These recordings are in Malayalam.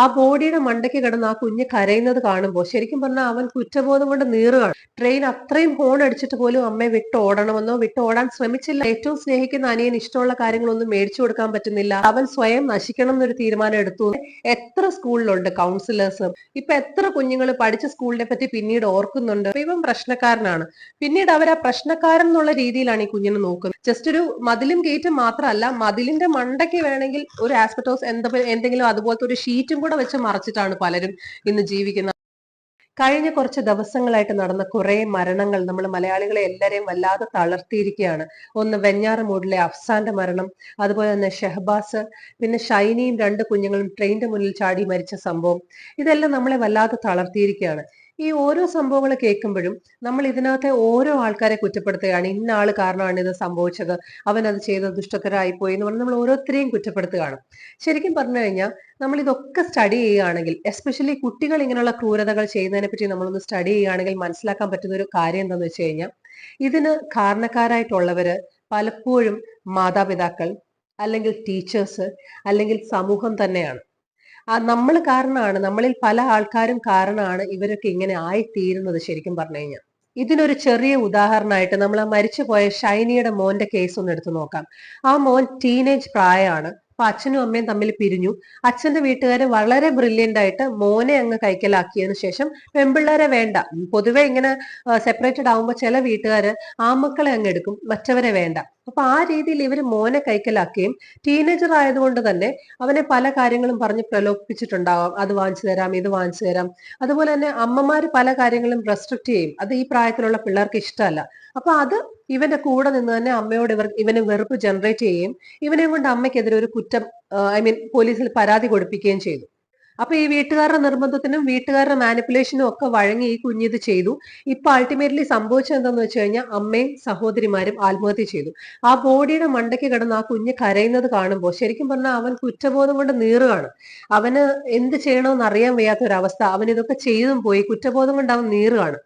ആ ബോഡിയുടെ മണ്ടയ്ക്ക് കിടന്ന് ആ കുഞ്ഞ് കരയുന്നത് കാണുമ്പോൾ ശരിക്കും പറഞ്ഞാൽ അവൻ കുറ്റബോധം കൊണ്ട് നീറുകയാണ്. ട്രെയിൻ അത്രയും ഹോൺ അടിച്ചിട്ട് പോലും അമ്മയെ വിട്ട് ഓടണമെന്നോ വിട്ട് ഓടാൻ ശ്രമിച്ചില്ല. ഏറ്റവും സ്നേഹിക്കുന്ന അനിയൻ ഇഷ്ടമുള്ള കാര്യങ്ങളൊന്നും മേടിച്ചു കൊടുക്കാൻ പറ്റുന്നില്ല. അവൻ സ്വയം നശിക്കണം എന്നൊരു തീരുമാനം എടുത്തു. എത്ര സ്കൂളിലുണ്ട് കൗൺസിലേഴ്സും ഇപ്പൊ എത്ര കുഞ്ഞുങ്ങൾ പഠിച്ച സ്കൂളിനെ പറ്റി പിന്നീട് ഓർക്കുന്നുണ്ട്. ഇവൻ പ്രശ്നക്കാരനാണ്. പിന്നീട് അവർ ആ പ്രശ്നക്കാരൻ എന്നുള്ള രീതിയിലാണ് ഈ കുഞ്ഞിനെ നോക്കുന്നത്. ജസ്റ്റ് ഒരു മതിലും ഗേറ്റും മാത്രമല്ല മതിലിന്റെ മണ്ടയ്ക്ക് വേണമെങ്കിൽ ഒരു ആസ്പെറ്റോസ് എന്ത എന്തെങ്കിലും അതുപോലത്തെ ഒരു ഷീറ്റും കൂടെ വെച്ച് മറച്ചിട്ടാണ് പലരും ഇന്ന് ജീവിക്കുന്നത്. കഴിഞ്ഞ കുറച്ച് ദിവസങ്ങളായിട്ട് നടന്ന കുറെ മരണങ്ങൾ നമ്മൾ മലയാളികളെ എല്ലാരെയും വല്ലാതെ തളർത്തിയിരിക്കുകയാണ്. ഒന്ന് വെഞ്ഞാറമൂടിലെ അഫ്സാന്റെ മരണം അതുപോലെ തന്നെ ഷെഹബാസ് പിന്നെ ഷൈനിയും രണ്ട് കുഞ്ഞുങ്ങളും ട്രെയിനിന്റെ മുന്നിൽ ചാടി മരിച്ച സംഭവം. ഇതെല്ലാം നമ്മളെ വല്ലാതെ തളർത്തിയിരിക്കുകയാണ്. ഈ ഓരോ സംഭവങ്ങൾ കേൾക്കുമ്പോഴും നമ്മൾ ഇതിനകത്തെ ഓരോ ആൾക്കാരെ കുറ്റപ്പെടുത്തുകയാണ്. ഇന്ന ആൾ കാരണമാണ് ഇത് സംഭവിച്ചത്. അവൻ അത് ചെയ്ത ദുഷ്ടത്തരായി പോയി എന്ന് പറഞ്ഞ് നമ്മൾ ഓരോരുത്തരെയും കുറ്റപ്പെടുത്തുകയാണ് ശരിക്കും പറഞ്ഞു കഴിഞ്ഞാൽ നമ്മൾ ഇതൊക്കെ സ്റ്റഡി ചെയ്യുകയാണെങ്കിൽ എസ്പെഷ്യലി കുട്ടികൾ ഇങ്ങനെയുള്ള ക്രൂരതകൾ ചെയ്യുന്നതിനെ പറ്റി നമ്മളൊന്ന് സ്റ്റഡി ചെയ്യുകയാണെങ്കിൽ മനസ്സിലാക്കാൻ പറ്റുന്ന ഒരു കാര്യം എന്താണെന്ന് വെച്ച് കഴിഞ്ഞാൽ ഇതിന് കാരണക്കാരായിട്ടുള്ളവര് പലപ്പോഴും മാതാപിതാക്കൾ അല്ലെങ്കിൽ ടീച്ചേഴ്സ് അല്ലെങ്കിൽ സമൂഹം തന്നെയാണ്. നമ്മൾ കാരണമാണ് നമ്മളിൽ പല ആൾക്കാരും കാരണമാണ് ഇവരൊക്കെ ഇങ്ങനെ ആയിത്തീരുന്നത് ശരിക്കും പറഞ്ഞു കഴിഞ്ഞാൽ ഇതിനൊരു ചെറിയ ഉദാഹരണമായിട്ട് നമ്മൾ ആ മരിച്ചുപോയ ഷൈനിയുടെ മോന്റെ കേസ് ഒന്ന് എടുത്തു നോക്കാം. ആ മോൻ ടീനേജ് പ്രായമാണ്. അപ്പൊ അച്ഛനും അമ്മയും തമ്മിൽ പിരിഞ്ഞു. അച്ഛന്റെ വീട്ടുകാർ വളരെ ബ്രില്യന്റ് ആയിട്ട് മോനെ അങ്ങ് കൈക്കലാക്കിയതിനു ശേഷം പെൺപിള്ളേരെ വേണ്ട. പൊതുവെ ഇങ്ങനെ സെപ്പറേറ്റഡ് ആവുമ്പോൾ ചില വീട്ടുകാര് ആമക്കളെ അങ്ങ് എടുക്കും മറ്റവരെ വേണ്ട. അപ്പൊ ആ രീതിയിൽ ഇവർ മോനെ കൈക്കലാക്കുകയും ടീനേജർ ആയതുകൊണ്ട് തന്നെ അവനെ പല കാര്യങ്ങളും പറഞ്ഞ് പ്രലോഭിപ്പിച്ചിട്ടുണ്ടാവാം. അത് വാങ്ങിച്ചു തരാം ഇത് വാങ്ങിച്ചു തരാം. അതുപോലെ തന്നെ അമ്മമാര് പല കാര്യങ്ങളും റെസ്ട്രിക്ട് ചെയ്യും. അത് ഈ പ്രായത്തിലുള്ള പിള്ളേർക്ക് ഇഷ്ടമല്ല. അപ്പൊ അത് ഇവന്റെ കൂടെ നിന്ന് തന്നെ അമ്മയോട് ഇവർ ഇവന് വെറുപ്പ് ജനറേറ്റ് ചെയ്യുകയും ഇവനെ കൊണ്ട് അമ്മയ്ക്കെതിരെ ഒരു കുറ്റം ഐ മീൻ പോലീസിൽ പരാതി കൊടുപ്പിക്കുകയും ചെയ്തു. അപ്പൊ ഈ വീട്ടുകാരുടെ നിർബന്ധത്തിനും വീട്ടുകാരുടെ മാനിപ്പുലേഷനും ഒക്കെ വഴങ്ങി ഈ കുഞ്ഞിത് ചെയ്തു. ഇപ്പൊ അൾട്ടിമേറ്റ്ലി സംഭവിച്ചത് എന്താന്ന് വെച്ച് കഴിഞ്ഞാൽ അമ്മയും സഹോദരിമാരും ആത്മഹത്യ ചെയ്തു. ആ ബോഡിയുടെ മണ്ടയ്ക്ക് കിടന്ന് ആ കുഞ്ഞ് കരയുന്നത് കാണുമ്പോൾ ശരിക്കും പറഞ്ഞാൽ അവൻ കുറ്റബോധം കൊണ്ട് നീറുകയാണ്. അവന് എന്ത് ചെയ്യണമെന്ന് അറിയാൻ വയ്യാത്ത ഒരു അവസ്ഥ അവൻ ഇതൊക്കെ ചെയ്തും പോയി കുറ്റബോധം കൊണ്ട് അവൻ നീറുകയാണ്.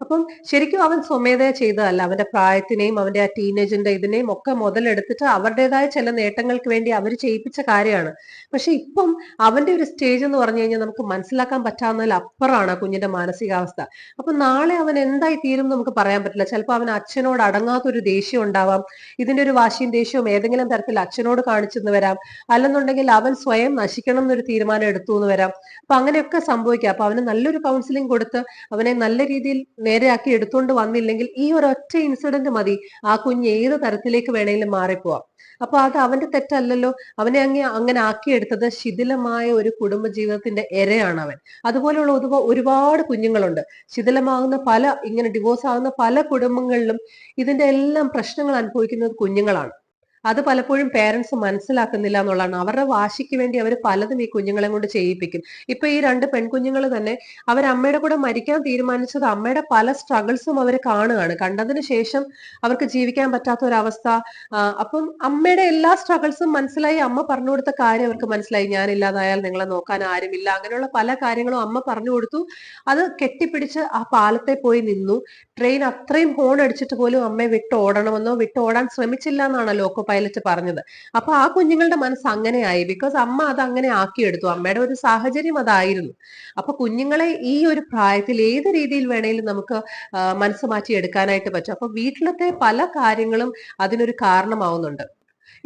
അപ്പം ശരിക്കും അവൻ സ്വമേധയ ചെയ്തതല്ല. അവന്റെ പ്രായത്തിനെയും അവന്റെ ആ ടീനേജിന്റെ ഇതിനെയും ഒക്കെ മുതലെടുത്തിട്ട് അവരുടേതായ ചില നേട്ടങ്ങൾക്ക് വേണ്ടി അവർ ചെയ്യിപ്പിച്ച കാര്യമാണ്. പക്ഷെ ഇപ്പം അവന്റെ ഒരു സ്റ്റേജ് എന്ന് പറഞ്ഞു കഴിഞ്ഞാൽ നമുക്ക് മനസ്സിലാക്കാൻ പറ്റാവുന്നതിൽ അപ്പുറമാണ് കുഞ്ഞിന്റെ മാനസികാവസ്ഥ. അപ്പൊ നാളെ അവൻ എന്തായി തീരും നമുക്ക് പറയാൻ പറ്റില്ല. ചിലപ്പോൾ അവൻ അച്ഛനോട് അടങ്ങാത്തൊരു ദേഷ്യം ഉണ്ടാവാം. ഇതിന്റെ ഒരു വാശിയും ദേഷ്യവും ഏതെങ്കിലും തരത്തിൽ അച്ഛനോട് കാണിച്ചെന്ന് വരാം. അല്ലെന്നുണ്ടെങ്കിൽ അവൻ സ്വയം നശിക്കണം എന്നൊരു തീരുമാനം എടുത്തു എന്ന് വരാം. അപ്പൊ അങ്ങനെയൊക്കെ സംഭവിക്കാം. അപ്പൊ അവന് നല്ലൊരു കൗൺസിലിംഗ് കൊടുത്ത് അവനെ നല്ല രീതിയിൽ നേരെയാക്കി എടുത്തുകൊണ്ട് വന്നില്ലെങ്കിൽ ഈ ഒരു ഒറ്റ ഇൻസിഡന്റ് മതി. ആ കുഞ്ഞ് ഏത് തരത്തിലേക്ക് വേണമെങ്കിലും മാറിപ്പോവാം. അപ്പൊ അത് അവന്റെ തെറ്റല്ലല്ലോ. അവനെ അങ്ങ് അങ്ങനെ ആക്കിയെടുത്തത് ശിഥിലമായ ഒരു കുടുംബ ജീവിതത്തിന്റെ ഇരയാണ് അവൻ അതുപോലെയുള്ള ഒരുപാട് ഒരുപാട് കുഞ്ഞുങ്ങളുണ്ട്. ശിഥിലമാകുന്ന പല ഇങ്ങനെ ഡിവോഴ്സ് ആകുന്ന പല കുടുംബങ്ങളിലും ഇതിന്റെ എല്ലാം പ്രശ്നങ്ങൾ അനുഭവിക്കുന്നത് കുഞ്ഞുങ്ങളാണ്. അത് പലപ്പോഴും പേരൻസ് മനസ്സിലാക്കുന്നില്ല എന്നുള്ളതാണ്. അവരുടെ വാശിക്ക് വേണ്ടി അവർ പലതും ഈ കുഞ്ഞുങ്ങളെ കൊണ്ട് ചെയ്യിപ്പിക്കും. ഇപ്പൊ ഈ രണ്ട് പെൺകുഞ്ഞുങ്ങൾ തന്നെ അവർ അമ്മയുടെ കൂടെ മരിക്കാൻ തീരുമാനിച്ചത് അമ്മയുടെ പല സ്ട്രഗിൾസും അവർ കാണുകയാണ്. കണ്ടതിന് ശേഷം അവർക്ക് ജീവിക്കാൻ പറ്റാത്ത ഒരവസ്ഥ അപ്പം അമ്മയുടെ എല്ലാ സ്ട്രഗിൾസും മനസ്സിലായി. അമ്മ പറഞ്ഞു കൊടുത്ത കാര്യം അവർക്ക് മനസ്സിലായി. ഞാനില്ലാതായാൽ നിങ്ങളെ നോക്കാൻ ആരുമില്ല. അങ്ങനെയുള്ള പല കാര്യങ്ങളും അമ്മ പറഞ്ഞു കൊടുത്തു. അത് കെട്ടിപ്പിടിച്ച് ആ പാലത്തെ പോയി നിന്നു. ട്രെയിൻ അത്രയും ഹോൺ അടിച്ചിട്ട് പോലും അമ്മയെ വിട്ട് ഓടണമെന്നോ വിട്ട് ഓടാൻ ശ്രമിച്ചില്ല എന്നാണ് ലോക്കോ പൈലറ്റ് പറഞ്ഞത്. അപ്പൊ ആ കുഞ്ഞുങ്ങളുടെ മനസ്സ് അങ്ങനെയായി. ബിക്കോസ് അമ്മ അത് അങ്ങനെ ആക്കിയെടുത്തു. അമ്മയുടെ ഒരു സാഹചര്യം അതായിരുന്നു. അപ്പൊ കുഞ്ഞുങ്ങളെ ഈ ഒരു പ്രായത്തിൽ ഏത് രീതിയിൽ വേണേലും നമുക്ക് മനസ്സ് മാറ്റി എടുക്കാനായിട്ട് പറ്റും. അപ്പൊ വീട്ടിലത്തെ പല കാര്യങ്ങളും അതിനൊരു കാരണമാവുന്നുണ്ട്.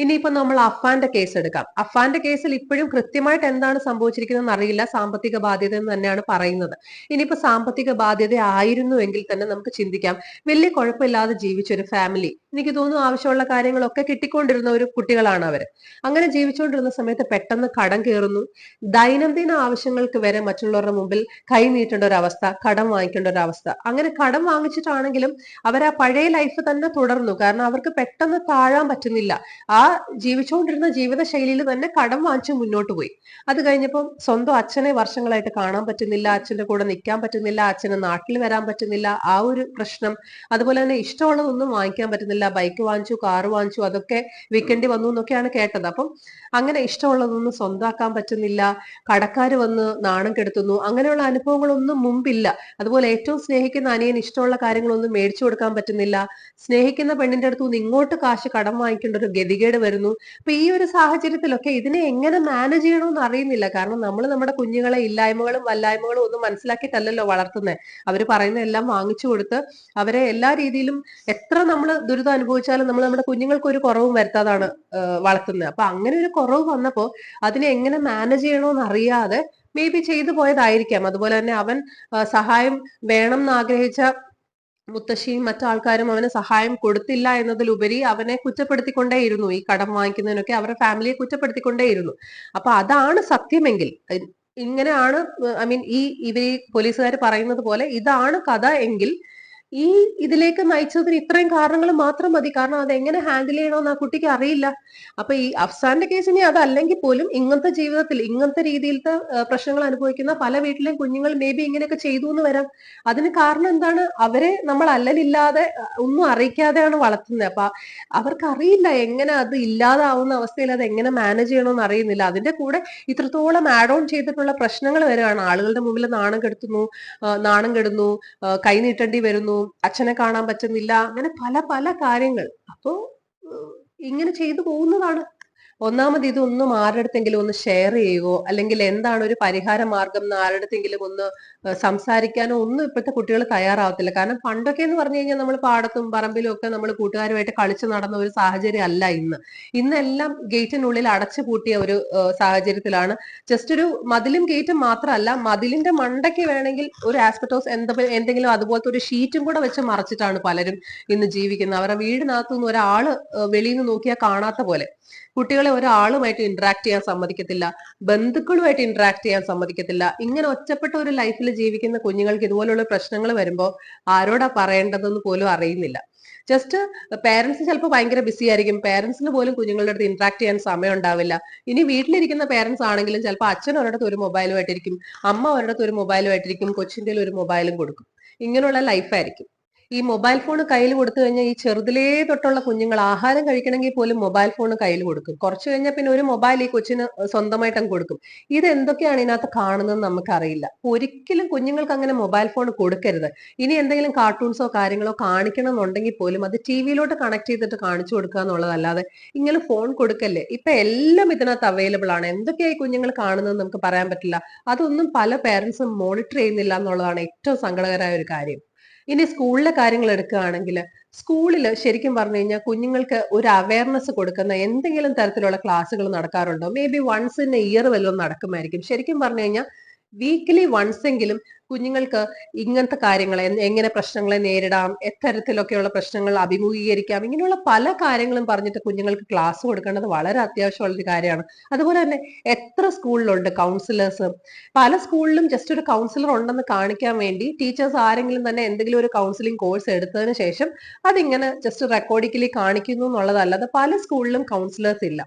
ഇനിയിപ്പോ നമ്മൾ അഫാന്റെ കേസ് എടുക്കാം. അഫാന്റെ കേസിൽ ഇപ്പോഴും കൃത്യമായിട്ട് എന്താണ് സംഭവിച്ചിരിക്കുന്നതെന്ന് അറിയില്ല. സാമ്പത്തിക ബാധ്യത എന്ന് തന്നെയാണ് പറയുന്നത്. ഇനിയിപ്പോ സാമ്പത്തിക ബാധ്യത ആയിരുന്നു എങ്കിൽ തന്നെ നമുക്ക് ചിന്തിക്കാം. വലിയ കുഴപ്പമില്ലാതെ ജീവിച്ചൊരു ഫാമിലി എനിക്ക് തോന്നുന്നു ആവശ്യമുള്ള കാര്യങ്ങളൊക്കെ കിട്ടിക്കൊണ്ടിരുന്ന ഒരു കുട്ടികളാണ് അവർ. അങ്ങനെ ജീവിച്ചുകൊണ്ടിരുന്ന സമയത്ത് പെട്ടെന്ന് കടം കയറുന്നു. ദൈനംദിന ആവശ്യങ്ങൾക്ക് വരെ മറ്റുള്ളവരുടെ മുമ്പിൽ കൈ നീട്ടേണ്ട ഒരു അവസ്ഥ കടം വാങ്ങിക്കേണ്ട ഒരു അവസ്ഥ. അങ്ങനെ കടം വാങ്ങിച്ചിട്ടാണെങ്കിലും അവർ ആ പഴയ ലൈഫ് തന്നെ തുടർന്നു. കാരണം അവർക്ക് പെട്ടെന്ന് താഴാൻ പറ്റുന്നില്ല. ആ ജീവിച്ചുകൊണ്ടിരുന്ന ജീവിതശൈലിയിൽ തന്നെ കടം വാങ്ങിച്ച് മുന്നോട്ട് പോയി. അത് കഴിഞ്ഞപ്പം സ്വന്തം അച്ഛനെ വർഷങ്ങളായിട്ട് കാണാൻ പറ്റുന്നില്ല അച്ഛന്റെ കൂടെ നിൽക്കാൻ പറ്റുന്നില്ല അച്ഛന് നാട്ടിൽ വരാൻ പറ്റുന്നില്ല ആ ഒരു പ്രശ്നം. അതുപോലെ തന്നെ ഇഷ്ടമുള്ളതൊന്നും വാങ്ങിക്കാൻ പറ്റുന്നില്ല. ബൈക്ക് വാങ്ങിച്ചു കാറ് വാങ്ങിച്ചു അതൊക്കെ വിൽക്കേണ്ടി വന്നു എന്നൊക്കെയാണ് കേട്ടത്. അപ്പം അങ്ങനെ ഇഷ്ടമുള്ളതൊന്നും സ്വന്തമാക്കാൻ പറ്റുന്നില്ല. കടക്കാർ വന്ന് നാണം കെടുത്തുന്നു. അങ്ങനെയുള്ള അനുഭവങ്ങളൊന്നും മുമ്പില്ല. അതുപോലെ ഏറ്റവും സ്നേഹിക്കുന്ന അനിയൻ ഇഷ്ടമുള്ള കാര്യങ്ങളൊന്നും മേടിച്ചു കൊടുക്കാൻ പറ്റുന്നില്ല. സ്നേഹിക്കുന്ന പെണ്ണിന്റെ അടുത്ത് നിന്ന് ഇങ്ങോട്ട് കാശ് കടം വാങ്ങിക്കേണ്ട ഒരു ഗതികേട് വരുന്നു. അപ്പൊ ഈ ഒരു സാഹചര്യത്തിലൊക്കെ ഇതിനെ എങ്ങനെ മാനേജ് ചെയ്യണമെന്ന് അറിയുന്നില്ല. കാരണം നമ്മൾ നമ്മുടെ കുഞ്ഞുങ്ങളെ ഇല്ലായ്മകളും വല്ലായ്മകളും ഒന്നും മനസ്സിലാക്കിയിട്ടല്ലല്ലോ വളർത്തുന്നത് അവർ പറയുന്ന എല്ലാം വാങ്ങിച്ചു കൊടുത്ത് അവരെ എല്ലാ രീതിയിലും എത്ര നമ്മൾ ദുരിതം അനുഭവിച്ചാലും നമ്മൾ നമ്മുടെ കുഞ്ഞുങ്ങൾക്ക് ഒരു കുറവും വരുത്താതാണ് വളർത്തുന്നത് അപ്പൊ അങ്ങനെ ഒരു കുറവ് വന്നപ്പോ അതിനെ എങ്ങനെ മാനേജ് ചെയ്യണമെന്ന് അറിയാതെ മേ ബി ചെയ്തു പോയതായിരിക്കാം. അതുപോലെ തന്നെ അവൻ സഹായം വേണം എന്ന് ആഗ്രഹിച്ച മുത്തശ്ശിയും മറ്റാൾക്കാരും അവന് സഹായം കൊടുത്തില്ല എന്നതിലുപരി അവനെ കുറ്റപ്പെടുത്തിക്കൊണ്ടേയിരുന്നു. ഈ കടം വാങ്ങിക്കുന്നതിനൊക്കെ അവരുടെ ഫാമിലിയെ കുറ്റപ്പെടുത്തിക്കൊണ്ടേയിരുന്നു. അപ്പൊ അതാണ് സത്യമെങ്കിൽ. ഇങ്ങനെയാണ് ഐ മീൻ ഈ ഇവർ പോലീസുകാർ പറയുന്നത് പോലെ ഇതാണ് കഥ എങ്കിൽ ഈ ഇതിലേക്ക് നയിച്ചതിന് ഇത്രയും കാരണങ്ങൾ മാത്രം മതി. കാരണം അത് എങ്ങനെ ഹാൻഡിൽ ചെയ്യണമെന്ന് ആ കുട്ടിക്ക് അറിയില്ല. അപ്പൊ ഈ അഫ്സാന്റെ കേസ് ഇനി അതല്ലെങ്കിൽ പോലും ഇങ്ങനത്തെ ജീവിതത്തിൽ ഇങ്ങനത്തെ രീതിയിലത്തെ പ്രശ്നങ്ങൾ അനുഭവിക്കുന്ന പല വീട്ടിലെയും കുഞ്ഞുങ്ങൾ മേ ബി ഇങ്ങനെയൊക്കെ ചെയ്തു എന്ന് വരാം. അതിന് കാരണം എന്താണ്? അവരെ നമ്മൾ അല്ലലില്ലാതെ ഒന്നും അറിയിക്കാതെയാണ് വളർത്തുന്നത്. അപ്പൊ അവർക്ക് അറിയില്ല എങ്ങനെ അത് ഇല്ലാതാവുന്ന അവസ്ഥയിൽ അത് എങ്ങനെ മാനേജ് ചെയ്യണമെന്ന് അറിയുന്നില്ല. അതിന്റെ കൂടെ ഇത്രത്തോളം ആഡ് ഓൺ ചെയ്തിട്ടുള്ള പ്രശ്നങ്ങൾ വരികയാണ്. ആളുകളുടെ മുമ്പിൽ നാണം കെടുത്തുന്നു നാണം കെടുന്നു കൈ നീട്ടേണ്ടി വരുന്നു അച്ഛനെ കാണാൻ പറ്റുന്നില്ല അങ്ങനെ പല പല കാര്യങ്ങൾ. അപ്പോ ഇങ്ങനെ ചെയ്തു പോകുന്നതാണ്. ഒന്നാമത് ഇതൊന്നും ആരുടെ അടുത്തെങ്കിലും ഒന്ന് ഷെയർ ചെയ്യുകയോ അല്ലെങ്കിൽ എന്താണ് ഒരു പരിഹാര മാർഗം എന്ന് ആരുടെ അടുത്തെങ്കിലും ഒന്ന് സംസാരിക്കാനോ ഒന്നും ഇപ്പോഴത്തെ കുട്ടികൾ തയ്യാറാവത്തില്ല. കാരണം പണ്ടൊക്കെ എന്ന് പറഞ്ഞു കഴിഞ്ഞാൽ നമ്മൾ പാടത്തും പറമ്പിലും ഒക്കെ നമ്മൾ കൂട്ടുകാരുമായിട്ട് കളിച്ചു നടന്ന ഒരു സാഹചര്യം അല്ല ഇന്ന്. ഇന്നെല്ലാം ഗേറ്റിനുള്ളിൽ അടച്ചു പൂട്ടിയ ഒരു സാഹചര്യത്തിലാണ്. ജസ്റ്റ് ഒരു മതിലും ഗേറ്റും മാത്രമല്ല മതിലിന്റെ മണ്ടയ്ക്ക് വേണമെങ്കിൽ ഒരു ആസ്പെറ്റോസ് എന്താ എന്തെങ്കിലും അതുപോലത്തെ ഒരു ഷീറ്റും കൂടെ വെച്ച് മറച്ചിട്ടാണ് പലരും ഇന്ന് ജീവിക്കുന്നത്. അവരുടെ വീടിനകത്തുനിന്ന് ഒരാൾ വെളിയിൽ നിന്ന് നോക്കിയാൽ കാണാത്ത പോലെ. കുട്ടികളെ ഒരാളുമായിട്ട് ഇന്ററാക്ട് ചെയ്യാൻ സമ്മതിക്കത്തില്ല. ബന്ധുക്കളുമായിട്ട് ഇന്ററാക്ട് ചെയ്യാൻ സമ്മതിക്കത്തില്ല. ഇങ്ങനെ ഒറ്റപ്പെട്ട ഒരു ലൈഫിൽ ജീവിക്കുന്ന കുഞ്ഞുങ്ങൾക്ക് ഇതുപോലുള്ള പ്രശ്നങ്ങൾ വരുമ്പോൾ ആരോടാ പറയേണ്ടതെന്ന് പോലും അറിയുന്നില്ല. ജസ്റ്റ് പേരൻസ് ചിലപ്പോൾ ഭയങ്കര ബിസി ആയിരിക്കും. പേരൻസിന് പോലും കുഞ്ഞുങ്ങളുടെ അടുത്ത് ഇന്ററാക്ട് ചെയ്യാൻ സമയം ഉണ്ടാവില്ല. ഇനി വീട്ടിലിരിക്കുന്ന പേരൻസ് ആണെങ്കിലും ചിലപ്പോൾ അച്ഛൻ ഒരിടത്ത് ഒരു മൊബൈലുമായിട്ടിരിക്കും അമ്മ ഒരിടത്ത് ഒരു മൊബൈലുമായിട്ടിരിക്കും കൊച്ചിന്റെ ഒരു മൊബൈലും കൊടുക്കും. ഇങ്ങനെയുള്ള ലൈഫായിരിക്കും ഈ മൊബൈൽ ഫോൺ കയ്യിൽ കൊടുത്തു കഴിഞ്ഞാൽ ഈ ചെറുതിലേ തൊട്ടുള്ള കുഞ്ഞുങ്ങൾ ആഹാരം കഴിക്കണമെങ്കിൽ പോലും മൊബൈൽ ഫോൺ കയ്യിൽ കൊടുക്കും. കുറച്ച് കഴിഞ്ഞാൽ പിന്നെ ഒരു മൊബൈൽ ഈ കൊച്ചിന് സ്വന്തമായിട്ട് അങ്ങ് കൊടുക്കും. ഇത് എന്തൊക്കെയാണ് ഇതിനകത്ത് കാണുന്നത് നമുക്കറിയില്ല. ഒരിക്കലും കുഞ്ഞുങ്ങൾക്ക് അങ്ങനെ മൊബൈൽ ഫോൺ കൊടുക്കരുത്. ഇനി എന്തെങ്കിലും കാർട്ടൂൺസോ കാര്യങ്ങളോ കാണിക്കണം എന്നുണ്ടെങ്കിൽ പോലും അത് ടി വിയിലോട്ട് കണക്ട് ചെയ്തിട്ട് കാണിച്ചു കൊടുക്കുക എന്നുള്ളതല്ലാതെ ഇങ്ങനെ ഫോൺ കൊടുക്കല്ലേ? ഇപ്പൊ എല്ലാം ഇതിനകത്ത് അവൈലബിൾ ആണ്. എന്തൊക്കെയായി കുഞ്ഞുങ്ങൾ കാണുന്നത് നമുക്ക് പറയാൻ പറ്റില്ല. അതൊന്നും പല പേരൻസും മോണിറ്റർ ചെയ്യുന്നില്ല എന്നുള്ളതാണ് ഏറ്റവും സങ്കടകരമായ ഒരു കാര്യം. ഇനി സ്കൂളിലെ കാര്യങ്ങൾ എടുക്കുകയാണെങ്കിൽ സ്കൂളിൽ ശരിക്കും പറഞ്ഞു കഴിഞ്ഞാൽ കുഞ്ഞുങ്ങൾക്ക് ഒരു അവയർനെസ് കൊടുക്കുന്ന എന്തെങ്കിലും തരത്തിലുള്ള ക്ലാസ്സുകൾ നടക്കാറുണ്ടോ? Maybe once in year വല്ലതും നടക്കുമായിരിക്കും. ശരിക്കും പറഞ്ഞു കഴിഞ്ഞാൽ വീക്കിലി വൺസ് എങ്കിലും കുഞ്ഞുങ്ങൾക്ക് ഇങ്ങനത്തെ കാര്യങ്ങളെ എങ്ങനെ പ്രശ്നങ്ങളെ നേരിടാം എത്തരത്തിലൊക്കെയുള്ള പ്രശ്നങ്ങൾ അഭിമുഖീകരിക്കാം ഇങ്ങനെയുള്ള പല കാര്യങ്ങളും പറഞ്ഞിട്ട് കുഞ്ഞുങ്ങൾക്ക് ക്ലാസ് കൊടുക്കേണ്ടത് വളരെ അത്യാവശ്യമുള്ള ഒരു കാര്യമാണ്. അതുപോലെ തന്നെ എത്ര സ്കൂളിലുണ്ട് കൗൺസിലേഴ്സ് പല സ്കൂളിലും ജസ്റ്റ് ഒരു കൗൺസിലർ ഉണ്ടെന്ന് കാണിക്കാൻ വേണ്ടി ടീച്ചേഴ്സ് ആരെങ്കിലും തന്നെ എന്തെങ്കിലും ഒരു കൗൺസിലിംഗ് കോഴ്സ് എടുത്തതിന് ശേഷം അതിങ്ങനെ ജസ്റ്റ് റെക്കോർഡിക്കലി കാണിക്കുന്നു എന്നുള്ളതല്ലാതെ പല സ്കൂളിലും കൗൺസിലേഴ്സ് ഇല്ല.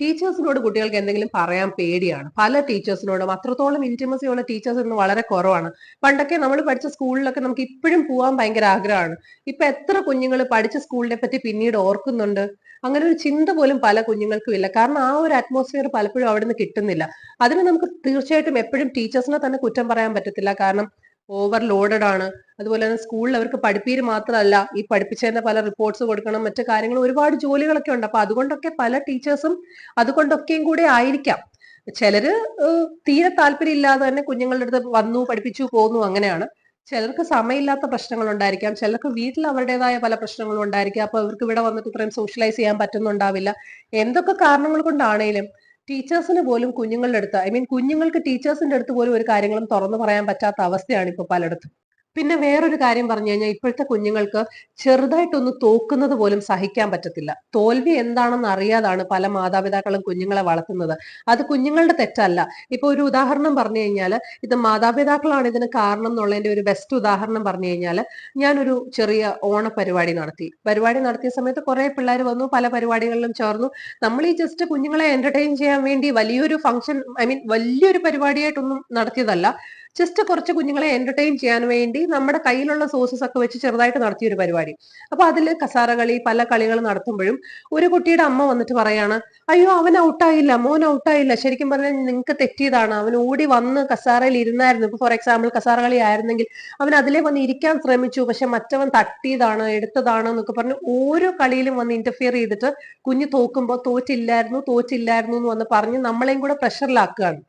ടീച്ചേഴ്സിനോട് കുട്ടികൾക്ക് എന്തെങ്കിലും പറയാൻ പേടിയാണ്. പല ടീച്ചേഴ്സിനോടും അത്രത്തോളം ഇന്റിമസി ഉള്ള ടീച്ചേഴ്സ് ഇന്ന് വളരെ കുറവാണ്. പണ്ടൊക്കെ നമ്മൾ പഠിച്ച സ്കൂളിലൊക്കെ നമുക്ക് ഇപ്പോഴും പോകാൻ ഭയങ്കര ആഗ്രഹമാണ്. ഇപ്പൊ എത്ര കുഞ്ഞുങ്ങൾ പഠിച്ച സ്കൂളിനെ പറ്റി പിന്നീട് ഓർക്കുന്നുണ്ട്? അങ്ങനെ ഒരു ചിന്ത പോലും പല കുഞ്ഞുങ്ങൾക്കും ഇല്ല. കാരണം ആ ഒരു അറ്റ്മോസ്ഫിയർ പലപ്പോഴും അവിടെ നിന്ന് കിട്ടുന്നില്ല. അതിന് നമുക്ക് തീർച്ചയായിട്ടും എപ്പോഴും ടീച്ചേഴ്സിനെ തന്നെ കുറ്റം പറയാൻ പറ്റത്തില്ല. കാരണം ഓവർ ലോഡഡ് ആണ് അതുപോലെ തന്നെ സ്കൂളിൽ അവർക്ക് പഠിപ്പീര് മാത്രമല്ല ഈ പഠിപ്പിച്ചതിന്റെ പല റിപ്പോർട്ട്സ് കൊടുക്കണം മറ്റു കാര്യങ്ങൾ ഒരുപാട് ജോലികളൊക്കെ ഉണ്ട്. അപ്പൊ അതുകൊണ്ടൊക്കെ പല ടീച്ചേഴ്സും അതുകൊണ്ടൊക്കെയും കൂടെ ആയിരിക്കാം. ചിലര് തീരെ താല്പര്യം ഇല്ലാതെ തന്നെ കുഞ്ഞുങ്ങളുടെ അടുത്ത് വന്നു പഠിപ്പിച്ചു പോന്നു അങ്ങനെയാണ്. ചിലർക്ക് സമയമില്ലാത്ത പ്രശ്നങ്ങൾ ഉണ്ടായിരിക്കാം ചിലർക്ക് വീട്ടിൽ അവരുടേതായ പല പ്രശ്നങ്ങളും ഉണ്ടായിരിക്കാം അപ്പൊ അവർക്ക് ഇവിടെ വന്നിട്ട് ഇത്രയും സോഷ്യലൈസ് ചെയ്യാൻ പറ്റുന്നുണ്ടാവില്ല. എന്തൊക്കെ കാരണങ്ങൾ കൊണ്ടാണേലും ടീച്ചേഴ്സിന് പോലും കുഞ്ഞുങ്ങളുടെ അടുത്ത് ഐ മീൻ കുഞ്ഞുങ്ങൾക്ക് ടീച്ചേഴ്സിന്റെ അടുത്ത് പോലും ഒരു കാര്യങ്ങളും തുറന്നു പറയാൻ പറ്റാത്ത അവസ്ഥയാണ് ഇപ്പൊ പലയിടത്തും. പിന്നെ വേറൊരു കാര്യം പറഞ്ഞു കഴിഞ്ഞാൽ ഇപ്പോഴത്തെ കുഞ്ഞുങ്ങൾക്ക് ചെറുതായിട്ടൊന്ന് തോക്കുന്നത് പോലും സഹിക്കാൻ പറ്റത്തില്ല. തോൽവി എന്താണെന്ന് അറിയാതാണ് പല മാതാപിതാക്കളും കുഞ്ഞുങ്ങളെ വളർത്തുന്നത്. അത് കുഞ്ഞുങ്ങളുടെ തെറ്റല്ല. ഇപ്പൊ ഒരു ഉദാഹരണം പറഞ്ഞു കഴിഞ്ഞാൽ ഇത് മാതാപിതാക്കളാണ് ഇതിന് കാരണം എന്നുള്ളതിന്റെ ഒരു ബെസ്റ്റ് ഉദാഹരണം പറഞ്ഞു കഴിഞ്ഞാൽ ഞാനൊരു ചെറിയ ഓണ പരിപാടി നടത്തി. പരിപാടി നടത്തിയ സമയത്ത് കുറെ പിള്ളേർ വന്നു പല പരിപാടികളിലും ചേർന്നു. നമ്മൾ ഈ ജസ്റ്റ് കുഞ്ഞുങ്ങളെ എന്റർടൈൻ ചെയ്യാൻ വേണ്ടി വലിയൊരു ഫംഗ്ഷൻ ഐ മീൻ വലിയൊരു പരിപാടിയായിട്ടൊന്നും നടത്തിയതല്ല. ജസ്റ്റ് കുറച്ച് കുഞ്ഞുങ്ങളെ എന്റർടൈൻ ചെയ്യാൻ വേണ്ടി നമ്മുടെ കയ്യിലുള്ള സോഴ്സസ് ഒക്കെ വെച്ച് ചെറുതായിട്ട് നടത്തിയ ഒരു പരിപാടി. അപ്പൊ അതിൽ കസാര കളി പല കളികൾ നടത്തുമ്പോഴും ഒരു കുട്ടിയുടെ അമ്മ വന്നിട്ട് പറയാണ് അയ്യോ അവൻ ഔട്ടായില്ല മോൻ ഔട്ടായില്ല ശരിക്കും പറഞ്ഞാൽ നിങ്ങൾക്ക് തെറ്റിയതാണ്. അവൻ ഓടി വന്ന് കസാരയിൽ ഇരുന്നായിരുന്നു. ഇപ്പൊ ഫോർ എക്സാമ്പിൾ കസാര കളി ആയിരുന്നെങ്കിൽ അവൻ അതിലേ വന്ന് ഇരിക്കാൻ ശ്രമിച്ചു. പക്ഷെ മറ്റവൻ തട്ടിയതാണ് എടുത്തതാണ് എന്നൊക്കെ പറഞ്ഞ് ഓരോ കളിയിലും വന്ന് ഇന്റർഫിയർ ചെയ്തിട്ട് കുഞ്ഞ് തോക്കുമ്പോൾ തോറ്റില്ലായിരുന്നു തോറ്റില്ലായിരുന്നു എന്ന് വന്ന് പറഞ്ഞ് നമ്മളെയും കൂടെ പ്രഷറിലാക്കുകയാണ്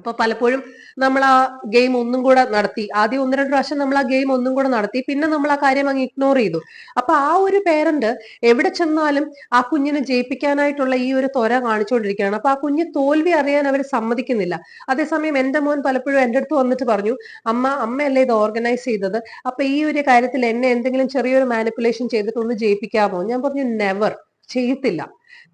അപ്പൊ പലപ്പോഴും നമ്മൾ ആ ഗെയിം ഒന്നും കൂടെ നടത്തി ആദ്യം ഒന്ന് രണ്ട് പ്രാവശ്യം നമ്മൾ ആ ഗെയിം ഒന്നും കൂടെ നടത്തി പിന്നെ നമ്മൾ ആ കാര്യം അങ്ങ് ഇഗ്നോർ ചെയ്തു. അപ്പൊ ആ ഒരു പേരന്റ് എവിടെ ചെന്നാലും ആ കുഞ്ഞിനെ ജയിപ്പിക്കാനായിട്ടുള്ള ഈ ഒരു ത്വര കാണിച്ചുകൊണ്ടിരിക്കുകയാണ്. അപ്പൊ ആ കുഞ്ഞ് തോൽവി അറിയാൻ അവർ സമ്മതിക്കുന്നില്ല. അതേസമയം എന്റെ മോൻ പലപ്പോഴും എന്റെ അടുത്ത് വന്നിട്ട് പറഞ്ഞു അമ്മ അമ്മയല്ലേ ഇത് ഓർഗനൈസ് ചെയ്തത്? അപ്പൊ ഈ ഒരു കാര്യത്തിൽ എന്നെ എന്തെങ്കിലും ചെറിയൊരു മാനിപ്പുലേഷൻ ചെയ്തിട്ട് ഒന്ന് ജയിപ്പിക്കാമോ? ഞാൻ പറഞ്ഞു നെവർ ചെയ്യത്തില്ല.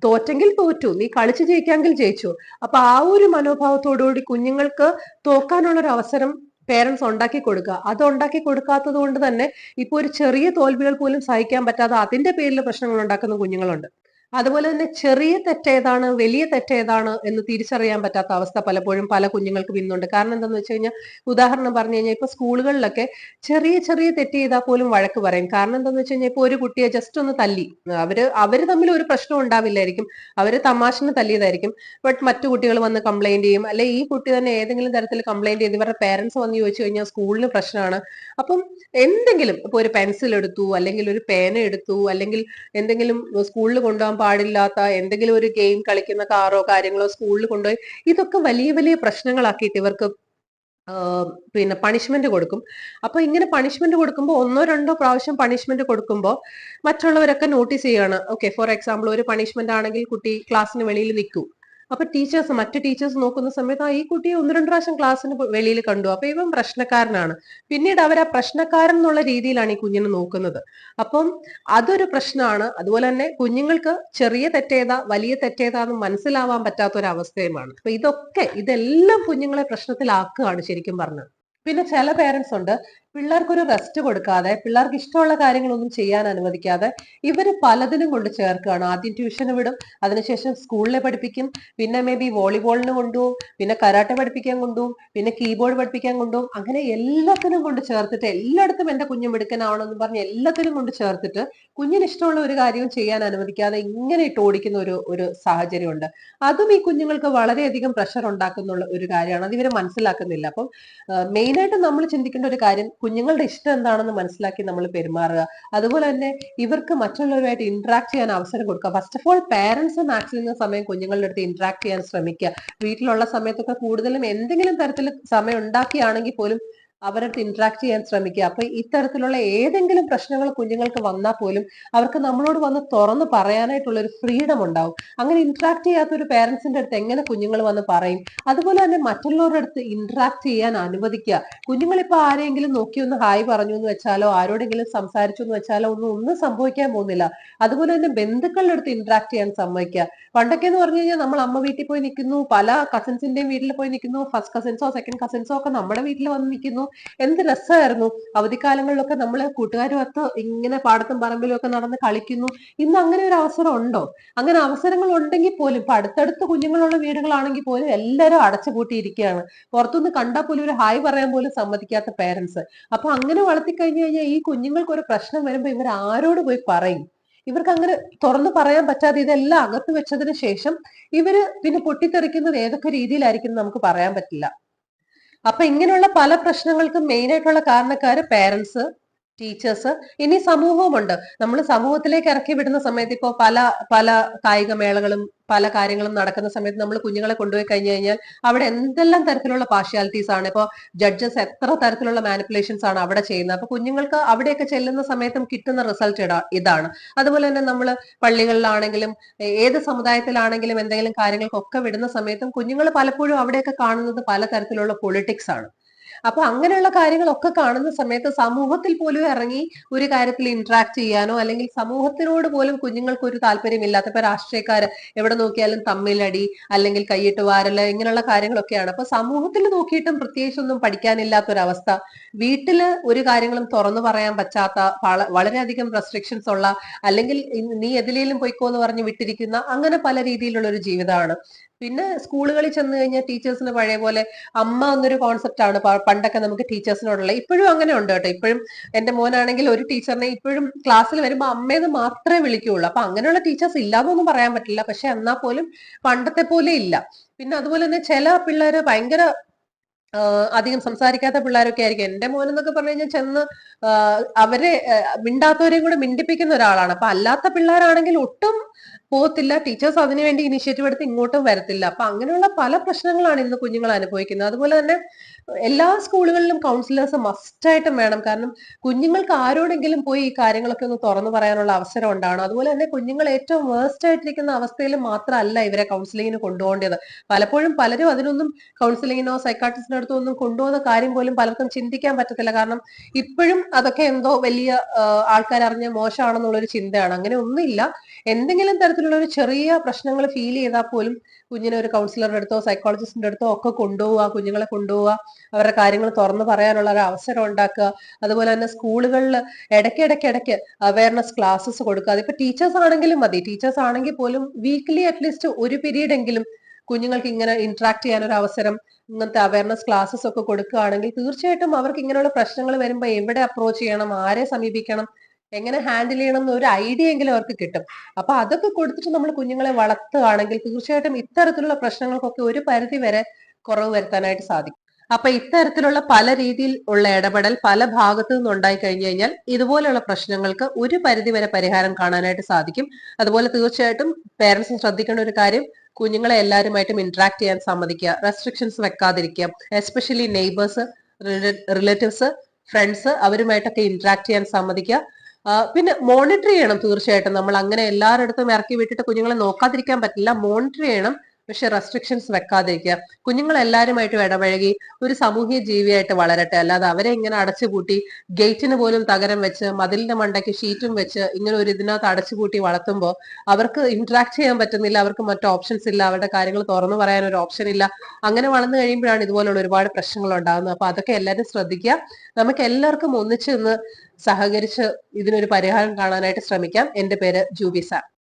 തോറ്റെങ്കിൽ തോറ്റു നീ കളിച്ച് ജയിക്കാമെങ്കിൽ ജയിച്ചു. അപ്പൊ ആ ഒരു മനോഭാവത്തോടുകൂടി കുഞ്ഞുങ്ങൾക്ക് തോക്കാനുള്ള ഒരു അവസരം പേരൻസ് ഉണ്ടാക്കി കൊടുക്കുക. അത് ഉണ്ടാക്കി കൊടുക്കാത്തത് കൊണ്ട് തന്നെ ഇപ്പൊ ഒരു ചെറിയ തോൽവികൾ പോലും സഹിക്കാൻ പറ്റാതെ അതിന്റെ പേരിൽ പ്രശ്നങ്ങൾ ഉണ്ടാക്കുന്ന കുഞ്ഞുങ്ങളുണ്ട്. അതുപോലെ തന്നെ ചെറിയ തെറ്റേതാണ് വലിയ തെറ്റേതാണ് എന്ന് തിരിച്ചറിയാൻ പറ്റാത്ത അവസ്ഥ പലപ്പോഴും പല കുഞ്ഞുങ്ങൾക്കും ഇന്നുണ്ട് കാരണം എന്താണെന്ന് വെച്ച് കഴിഞ്ഞാൽ ഉദാഹരണം പറഞ്ഞു കഴിഞ്ഞാൽ ഇപ്പൊ സ്കൂളുകളിലൊക്കെ ചെറിയ ചെറിയ തെറ്റ് ചെയ്താൽ പോലും വഴക്ക് പറയും. കാരണം എന്താണെന്ന് വെച്ച് കഴിഞ്ഞാൽ ഇപ്പൊ ഒരു കുട്ടിയെ ജസ്റ്റ് ഒന്ന് തല്ലി. അവർ അവർ തമ്മിൽ ഒരു പ്രശ്നം ഉണ്ടാവില്ലായിരിക്കും. അവർ തമാശന് തല്ലിയതായിരിക്കും. ബട്ട് മറ്റു കുട്ടികൾ വന്ന് കംപ്ലൈന്റ് ചെയ്യും. അല്ലെ ഈ കുട്ടി തന്നെ ഏതെങ്കിലും തരത്തിൽ കംപ്ലൈന്റ് ചെയ്ത് ഇവരുടെ പേരൻസ് വന്ന് ചോദിച്ചു കഴിഞ്ഞാൽ സ്കൂളിന് പ്രശ്നമാണ് അപ്പം എന്തെങ്കിലും ഇപ്പൊ ഒരു പെൻസിൽ എടുത്തു അല്ലെങ്കിൽ ഒരു പേന എടുത്തു അല്ലെങ്കിൽ എന്തെങ്കിലും സ്കൂളിൽ കൊണ്ടുപോകാൻ പാടില്ലാത്ത എന്തെങ്കിലും ഒരു ഗെയിം കളിക്കുന്ന കാറോ കാര്യങ്ങളോ സ്കൂളിൽ കൊണ്ടുപോയി ഇതൊക്കെ വലിയ വലിയ പ്രശ്നങ്ങളാക്കിയിട്ട് ഇവർക്ക് പിന്നെ പണിഷ്മെന്റ് കൊടുക്കും. അപ്പൊ ഇങ്ങനെ പണിഷ്മെന്റ് കൊടുക്കുമ്പോൾ ഒന്നോ രണ്ടോ പ്രാവശ്യം പണിഷ്മെന്റ് കൊടുക്കുമ്പോൾ മറ്റുള്ളവരൊക്കെ നോട്ടീസ് ചെയ്യാണ്. ഓക്കെ ഫോർ എക്സാമ്പിൾ ഒരു പണിഷ്മെന്റ് ആണെങ്കിൽ കുട്ടി ക്ലാസ്സിന് വെളിയിൽ നിൽക്കൂ. അപ്പൊ ടീച്ചേഴ്സ് മറ്റു ടീച്ചേഴ്സ് നോക്കുന്ന സമയത്ത് ആ ഈ കുട്ടിയെ ഒന്ന് രണ്ട് പ്രാവശ്യം ക്ലാസ്സിന് വെളിയിൽ കണ്ടു. അപ്പൊ ഇവൻ പ്രശ്നക്കാരനാണ്. പിന്നീട് അവർ ആ പ്രശ്നക്കാരൻ എന്നുള്ള രീതിയിലാണ് ഈ കുഞ്ഞിനെ നോക്കുന്നത്. അപ്പം അതൊരു പ്രശ്നമാണ്. അതുപോലെ തന്നെ കുഞ്ഞുങ്ങൾക്ക് ചെറിയ തെറ്റേതാ വലിയ തെറ്റേതാന്ന് മനസ്സിലാവാൻ പറ്റാത്ത ഒരു അവസ്ഥയുമാണ് അപ്പൊ ഇതൊക്കെ ഇതെല്ലാം കുഞ്ഞുങ്ങളെ പ്രശ്നത്തിലാക്കുകയാണ് ശരിക്കും പറഞ്ഞത് പിന്നെ ചില പേരൻസ് ഉണ്ട്. പിള്ളേർക്കൊരു റെസ്റ്റ് കൊടുക്കാതെ പിള്ളേർക്ക് ഇഷ്ടമുള്ള കാര്യങ്ങളൊന്നും ചെയ്യാൻ അനുവദിക്കാതെ ഇവർ പലതിനും കൊണ്ട് ചേർക്കുകയാണ്. ആദ്യം ട്യൂഷന് വിടും അതിനുശേഷം സ്കൂളിലെ പഠിപ്പിക്കും. പിന്നെ മേ ബി വോളിബോളിന് കൊണ്ടുപോകും പിന്നെ കരാട്ടെ പഠിപ്പിക്കാൻ കൊണ്ടുപോകും പിന്നെ കീബോർഡ് പഠിപ്പിക്കാൻ കൊണ്ടുപോകും അങ്ങനെ എല്ലാത്തിനും കൊണ്ട് ചേർത്തിട്ട് എല്ലായിടത്തും എന്റെ കുഞ്ഞു മിടുക്കനാവണമെന്ന് പറഞ്ഞ് എല്ലാത്തിനും കൊണ്ട് ചേർത്തിട്ട് കുഞ്ഞിന് ഇഷ്ടമുള്ള ഒരു കാര്യവും ചെയ്യാൻ അനുവദിക്കാതെ ഇങ്ങനെ ഇട്ട് ഓടിക്കുന്ന ഒരു ഒരു സാഹചര്യമുണ്ട്. അതും ഈ കുഞ്ഞുങ്ങൾക്ക് വളരെയധികം പ്രഷർ ഉണ്ടാക്കുന്ന ഒരു കാര്യമാണ്. അത് ഇവരെ മനസ്സിലാക്കുന്നില്ല. അപ്പം മെയിനായിട്ട് നമ്മൾ ചിന്തിക്കേണ്ട ഒരു കാര്യം കുഞ്ഞുങ്ങളുടെ ഇഷ്ടം എന്താണെന്ന് മനസ്സിലാക്കി നമ്മൾ പെരുമാറുക. അതുപോലെ തന്നെ ഇവർക്ക് മറ്റുള്ളവരുമായിട്ട് ഇന്ററാക്ട് ചെയ്യാൻ അവസരം കൊടുക്കുക. First of all parents maximum സമയം കുഞ്ഞുങ്ങളുടെ അടുത്ത് ഇന്ററാക്ട് ചെയ്യാൻ ശ്രമിക്കുക. വീട്ടിലുള്ള സമയത്തൊക്കെ കൂടുതലും എന്തെങ്കിലും തരത്തിൽ സമയം ഉണ്ടാക്കിയാണെങ്കിൽ പോലും അവരടുത്ത് ഇന്ററാക്ട് ചെയ്യാൻ ശ്രമിക്കുക. അപ്പൊ ഇത്തരത്തിലുള്ള ഏതെങ്കിലും പ്രശ്നങ്ങൾ കുഞ്ഞുങ്ങൾക്ക് വന്നാൽ പോലും അവർക്ക് നമ്മളോട് വന്ന് തുറന്ന് പറയാനായിട്ടുള്ള ഒരു ഫ്രീഡം ഉണ്ടാവും. അങ്ങനെ ഇന്ററാക്ട് ചെയ്യാത്ത ഒരു പേരൻസിന്റെ അടുത്ത് എങ്ങനെ കുഞ്ഞുങ്ങൾ വന്ന് പറയും? അതുപോലെ തന്നെ മറ്റുള്ളവരുടെ അടുത്ത് ഇന്ററാക്ട് ചെയ്യാൻ അനുവദിക്കുക. കുഞ്ഞുങ്ങൾ ഇപ്പൊ ആരെങ്കിലും നോക്കി ഒന്ന് ഹായ് പറഞ്ഞു എന്ന് വെച്ചാലോ ആരോടെങ്കിലും സംസാരിച്ചു എന്ന് വെച്ചാലോ ഒന്നും ഒന്നും സംഭവിക്കാൻ പോകുന്നില്ല. അതുപോലെ തന്നെ ബന്ധുക്കളുടെ അടുത്ത് ഇന്ററാക്ട് ചെയ്യാൻ സമ്മതിക്കുക. പണ്ടൊക്കെ എന്ന് പറഞ്ഞു കഴിഞ്ഞാൽ നമ്മൾ അമ്മ വീട്ടിൽ പോയി നിൽക്കുന്നു പല കസിൻസിന്റെയും വീട്ടിൽ പോയി നിൽക്കുന്നു ഫസ്റ്റ് കസിൻസോ സെക്കൻഡ് കസിൻസോ ഒക്കെ നമ്മുടെ വീട്ടിൽ വന്ന് നിൽക്കുന്നു. എന്ത് രസമായിരുന്നു അവധിക്കാലങ്ങളിലൊക്കെ നമ്മൾ കൂട്ടുകാരുമൊത്ത് ഇങ്ങനെ പാടത്തും പറമ്പിലും ഒക്കെ നടന്ന് കളിക്കുന്നു. ഇന്ന് അങ്ങനെ ഒരു അവസരം ഉണ്ടോ? അങ്ങനെ അവസരങ്ങൾ ഉണ്ടെങ്കിൽ പോലും ഇപ്പൊ അടുത്തടുത്ത് കുഞ്ഞുങ്ങളുള്ള വീടുകളാണെങ്കിൽ പോലും എല്ലാവരും അടച്ചുപൂട്ടിയിരിക്കുകയാണ് പുറത്തുനിന്ന് കണ്ടാൽ പോലും ഒരു ഹായ് പറയാൻ പോലും സമ്മതിക്കാത്ത പേരൻസ് അപ്പൊ അങ്ങനെ വളർത്തി കഴിഞ്ഞു കഴിഞ്ഞാൽ ഈ കുഞ്ഞുങ്ങൾക്ക് ഒരു പ്രശ്നം വരുമ്പോ ഇവർ ആരോട് പോയി പറയും? ഇവർക്ക് അങ്ങനെ തുറന്നു പറയാൻ പറ്റാതെ ഇതെല്ലാം അകത്ത് വെച്ചതിന് ശേഷം ഇവർ പിന്നെ പൊട്ടിത്തെറിക്കുന്നത് ഏതൊക്കെ രീതിയിലായിരിക്കും നമുക്ക് പറയാൻ പറ്റില്ല. അപ്പൊ ഇങ്ങനെയുള്ള പല പ്രശ്നങ്ങൾക്കും മെയിൻ ആയിട്ടുള്ള കാരണക്കാര് പേരൻസ് ടീച്ചേഴ്സ് ഇനി സമൂഹവുമുണ്ട്. നമ്മൾ സമൂഹത്തിലേക്ക് ഇറക്കി വിടുന്ന സമയത്ത് ഇപ്പോൾ പല പല കായിക മേളകളും പല കാര്യങ്ങളും നടക്കുന്ന സമയത്ത് നമ്മൾ കുഞ്ഞുങ്ങളെ കൊണ്ടുപോയി കഴിഞ്ഞു കഴിഞ്ഞാൽ അവിടെ എന്തെല്ലാം തരത്തിലുള്ള പാർഷ്യാലിറ്റീസ് ആണ്? ഇപ്പോൾ ജഡ്ജസ് എത്ര തരത്തിലുള്ള മാനിപ്പുലേഷൻസ് ആണ് അവിടെ ചെയ്യുന്നത്? അപ്പൊ കുഞ്ഞുങ്ങൾക്ക് അവിടെയൊക്കെ ചെല്ലുന്ന സമയത്തും കിട്ടുന്ന റിസൾട്ട് ഇതാണ്. അതുപോലെ തന്നെ നമ്മൾ പള്ളികളിലാണെങ്കിലും ഏത് സമുദായത്തിലാണെങ്കിലും എന്തെങ്കിലും കാര്യങ്ങൾക്കൊക്കെ വിടുന്ന സമയത്തും കുഞ്ഞുങ്ങൾ പലപ്പോഴും അവിടെയൊക്കെ കാണുന്നത് പല തരത്തിലുള്ള പൊളിറ്റിക്സ് ആണ്. അപ്പൊ അങ്ങനെയുള്ള കാര്യങ്ങളൊക്കെ കാണുന്ന സമയത്ത് സമൂഹത്തിൽ പോലും ഇറങ്ങി ഒരു കാര്യത്തിൽ ഇന്ററാക്ട് ചെയ്യാനോ അല്ലെങ്കിൽ സമൂഹത്തിനോട് പോലും കുഞ്ഞുങ്ങൾക്ക് ഒരു താല്പര്യമില്ലാത്ത ഇപ്പൊ രാഷ്ട്രീയക്കാര് എവിടെ നോക്കിയാലും തമ്മിലടി അല്ലെങ്കിൽ കൈയിട്ട് വാരൽ ഇങ്ങനെയുള്ള കാര്യങ്ങളൊക്കെയാണ്. അപ്പൊ സമൂഹത്തിൽ നോക്കിയിട്ടും പ്രത്യേകിച്ച് ഒന്നും പഠിക്കാനില്ലാത്തൊരവസ്ഥ. വീട്ടിൽ ഒരു കാര്യങ്ങളും തുറന്നു പറയാൻ പറ്റാത്ത വള- വളരെയധികം റെസ്ട്രിക്ഷൻസ് ഉള്ള അല്ലെങ്കിൽ നീ എതിലേലും പോയിക്കോ എന്ന് പറഞ്ഞ് വിട്ടിരിക്കുന്ന അങ്ങനെ പല രീതിയിലുള്ള ഒരു ജീവിതമാണ്. പിന്നെ സ്കൂളുകളിൽ ചെന്ന് കഴിഞ്ഞാൽ ടീച്ചേഴ്സിന് പഴയ പോലെ അമ്മ എന്നൊരു കോൺസെപ്റ്റ് ആണ് പണ്ടൊക്കെ നമുക്ക് ടീച്ചേഴ്സിനോടുള്ള ഇപ്പോഴും അങ്ങനെ ഉണ്ട് കേട്ടോ. ഇപ്പോഴും എന്റെ മോനാണെങ്കിൽ ഒരു ടീച്ചറിനെ ഇപ്പോഴും ക്ലാസ്സിൽ വരുമ്പോൾ അമ്മയെന്ന് മാത്രമേ വിളിക്കുകയുള്ളൂ അപ്പൊ അങ്ങനെയുള്ള ടീച്ചേഴ്സ് ഇല്ലാന്നൊന്നും പറയാൻ പറ്റില്ല. പക്ഷെ എന്നാൽ പോലും പണ്ടത്തെ പോലെ ഇല്ല. പിന്നെ അതുപോലെ തന്നെ ചില പിള്ളേര് ഭയങ്കര അധികം സംസാരിക്കാത്ത പിള്ളേരൊക്കെ ആയിരിക്കും. എന്റെ മോൻ എന്നൊക്കെ പറഞ്ഞു കഴിഞ്ഞാൽ ചെന്ന് അവരെ മിണ്ടാത്തവരെയും കൂടെ മിണ്ടിപ്പിക്കുന്ന ഒരാളാണ്. അപ്പൊ അല്ലാത്ത പിള്ളേരാണെങ്കിൽ ഒട്ടും പോകത്തില്ല. ടീച്ചേഴ്സ് അതിനുവേണ്ടി ഇനിഷ്യേറ്റീവ് എടുത്ത് ഇങ്ങോട്ടും വരത്തില്ല. അപ്പൊ അങ്ങനെയുള്ള പല പ്രശ്നങ്ങളാണ് ഇന്ന് കുഞ്ഞുങ്ങൾ അനുഭവിക്കുന്നത്. അതുപോലെ തന്നെ എല്ലാ സ്കൂളുകളിലും കൗൺസിലേഴ്സ് മസ്റ്റായിട്ടും വേണം. കാരണം കുഞ്ഞുങ്ങൾക്ക് ആരോടെങ്കിലും പോയി ഈ കാര്യങ്ങളൊക്കെ ഒന്ന് തുറന്നു പറയാനുള്ള അവസരം ഉണ്ടാവണം. അതുപോലെ തന്നെ കുഞ്ഞുങ്ങൾ ഏറ്റവും വേസ്റ്റ് ആയിട്ടിരിക്കുന്ന അവസ്ഥയിൽ മാത്രമല്ല ഇവരെ കൗൺസിലിങ്ങിന് കൊണ്ടുപോകേണ്ടത്. പലപ്പോഴും പലരും അതിനൊന്നും കൗൺസിലിങ്ങിനോ സൈക്കാട്രിസ്റ്റിനോ അടുത്തോ ഒന്നും കൊണ്ടുപോകുന്ന കാര്യം പോലും പലർക്കും ചിന്തിക്കാൻ പറ്റത്തില്ല. കാരണം ഇപ്പോഴും അതൊക്കെ എന്തോ വലിയ ആൾക്കാർ അറിഞ്ഞ മോശമാണെന്നുള്ളൊരു ചിന്തയാണ്. അങ്ങനെ ഒന്നുമില്ല. എന്തെങ്കിലും തരത്തിലുള്ള ഒരു ചെറിയ പ്രശ്നങ്ങൾ ഫീൽ ചെയ്താൽ പോലും കുഞ്ഞിനെ ഒരു കൗൺസിലറുടെ അടുത്തോ സൈക്കോളജിസ്റ്റിന്റെ അടുത്തോ ഒക്കെ കൊണ്ടുപോവുക കുഞ്ഞുങ്ങളെ കൊണ്ടുപോവുക അവരുടെ കാര്യങ്ങൾ തുറന്നു പറയാനുള്ള ഒരു അവസരം ഉണ്ടാക്കുക. അതുപോലെ തന്നെ സ്കൂളുകളിൽ ഇടയ്ക്ക് ഇടയ്ക്ക് ഇടയ്ക്ക് അവയർനെസ് ക്ലാസ്സസ് കൊടുക്കുക. അതിപ്പോ ടീച്ചേഴ്സ് ആണെങ്കിലും മതി. ടീച്ചേഴ്സ് ആണെങ്കിൽ പോലും വീക്ക്ലി അറ്റ്ലീസ്റ്റ് ഒരു പീരീഡ് എങ്കിലും കുഞ്ഞുങ്ങൾക്ക് ഇങ്ങനെ ഇന്ററാക്ട് ചെയ്യാൻ ഒരു അവസരം ഇങ്ങനത്തെ അവയർനെസ് ക്ലാസ്സസ് ഒക്കെ കൊടുക്കുകയാണെങ്കിൽ തീർച്ചയായിട്ടും അവർക്ക് ഇങ്ങനെയുള്ള പ്രശ്നങ്ങൾ വരുമ്പോൾ എവിടെ അപ്രോച്ച് ചെയ്യണം ആരെ സമീപിക്കണം എങ്ങനെ ഹാൻഡിൽ ചെയ്യണം എന്ന് ഒരു ഐഡിയ എങ്കിലും അവർക്ക് കിട്ടും. അപ്പൊ അതൊക്കെ കൊടുത്തിട്ട് നമ്മൾ കുഞ്ഞുങ്ങളെ വളർത്തുകയാണെങ്കിൽ തീർച്ചയായിട്ടും ഇത്തരത്തിലുള്ള പ്രശ്നങ്ങൾക്കൊക്കെ ഒരു പരിധി വരെ കുറവ് വരുത്താനായിട്ട് സാധിക്കും. അപ്പൊ ഇത്തരത്തിലുള്ള പല രീതിയിൽ ഉള്ള ഇടപെടൽ പല ഭാഗത്തു നിന്ന് ഉണ്ടായി കഴിഞ്ഞു കഴിഞ്ഞാൽ ഇതുപോലെയുള്ള പ്രശ്നങ്ങൾക്ക് ഒരു പരിധി വരെ പരിഹാരം കാണാനായിട്ട് സാധിക്കും. അതുപോലെ തീർച്ചയായിട്ടും പേരൻസ് ശ്രദ്ധിക്കേണ്ട ഒരു കാര്യം കുഞ്ഞുങ്ങളെ എല്ലാവരുമായിട്ടും ഇന്ററാക്ട് ചെയ്യാൻ സമ്മതിക്കുക റെസ്ട്രിക്ഷൻസ് വെക്കാതിരിക്കുക എസ്പെഷ്യലി നെയ്ബേഴ്സ് റിലേറ്റീവ്സ് ഫ്രണ്ട്സ് അവരുമായിട്ടൊക്കെ ഇന്ററാക്ട് ചെയ്യാൻ സമ്മതിക്കുക പിന്നെ മോണിറ്റർ ചെയ്യണം തീർച്ചയായിട്ടും. നമ്മൾ അങ്ങനെ എല്ലാവരുടെ അടുത്തും ഇറക്കി വിട്ടിട്ട് കുഞ്ഞുങ്ങളെ നോക്കാതിരിക്കാൻ പറ്റില്ല. മോണിറ്റർ ചെയ്യണം. പക്ഷെ റെസ്ട്രിക്ഷൻസ് വെക്കാതിരിക്കുക. കുഞ്ഞുങ്ങൾ എല്ലാവരുമായിട്ടും ഇടപഴകി ഒരു സാമൂഹ്യ ജീവിയായിട്ട് വളരട്ടെ. അല്ലാതെ അവരെ ഇങ്ങനെ അടച്ചുപൂട്ടി ഗേറ്റിന് പോലും തകരം വെച്ച് മതിലിന്റെ മണ്ടയ്ക്ക് ഷീറ്റും വെച്ച് ഇങ്ങനെ ഒരു ഇതിനകത്ത് അടച്ചുപൂട്ടി വളർത്തുമ്പോൾ അവർക്ക് ഇന്ററാക്ട് ചെയ്യാൻ പറ്റുന്നില്ല അവർക്ക് മറ്റു ഓപ്ഷൻസ് ഇല്ല അവരുടെ കാര്യങ്ങൾ തുറന്നു പറയാൻ ഒരു ഓപ്ഷൻ ഇല്ല. അങ്ങനെ വളർന്നു കഴിയുമ്പോഴാണ് ഇതുപോലുള്ള ഒരുപാട് പ്രശ്നങ്ങൾ ഉണ്ടാകുന്നത്. അപ്പൊ അതൊക്കെ എല്ലാവരും ശ്രദ്ധിക്കുക. നമുക്ക് എല്ലാവർക്കും ഒന്നിച്ച് നിന്ന് സഹകരിച്ച് ഇതിനൊരു പരിഹാരം കാണാനായിട്ട് ശ്രമിക്കാം. എന്റെ പേര് ജൂബി സാർ.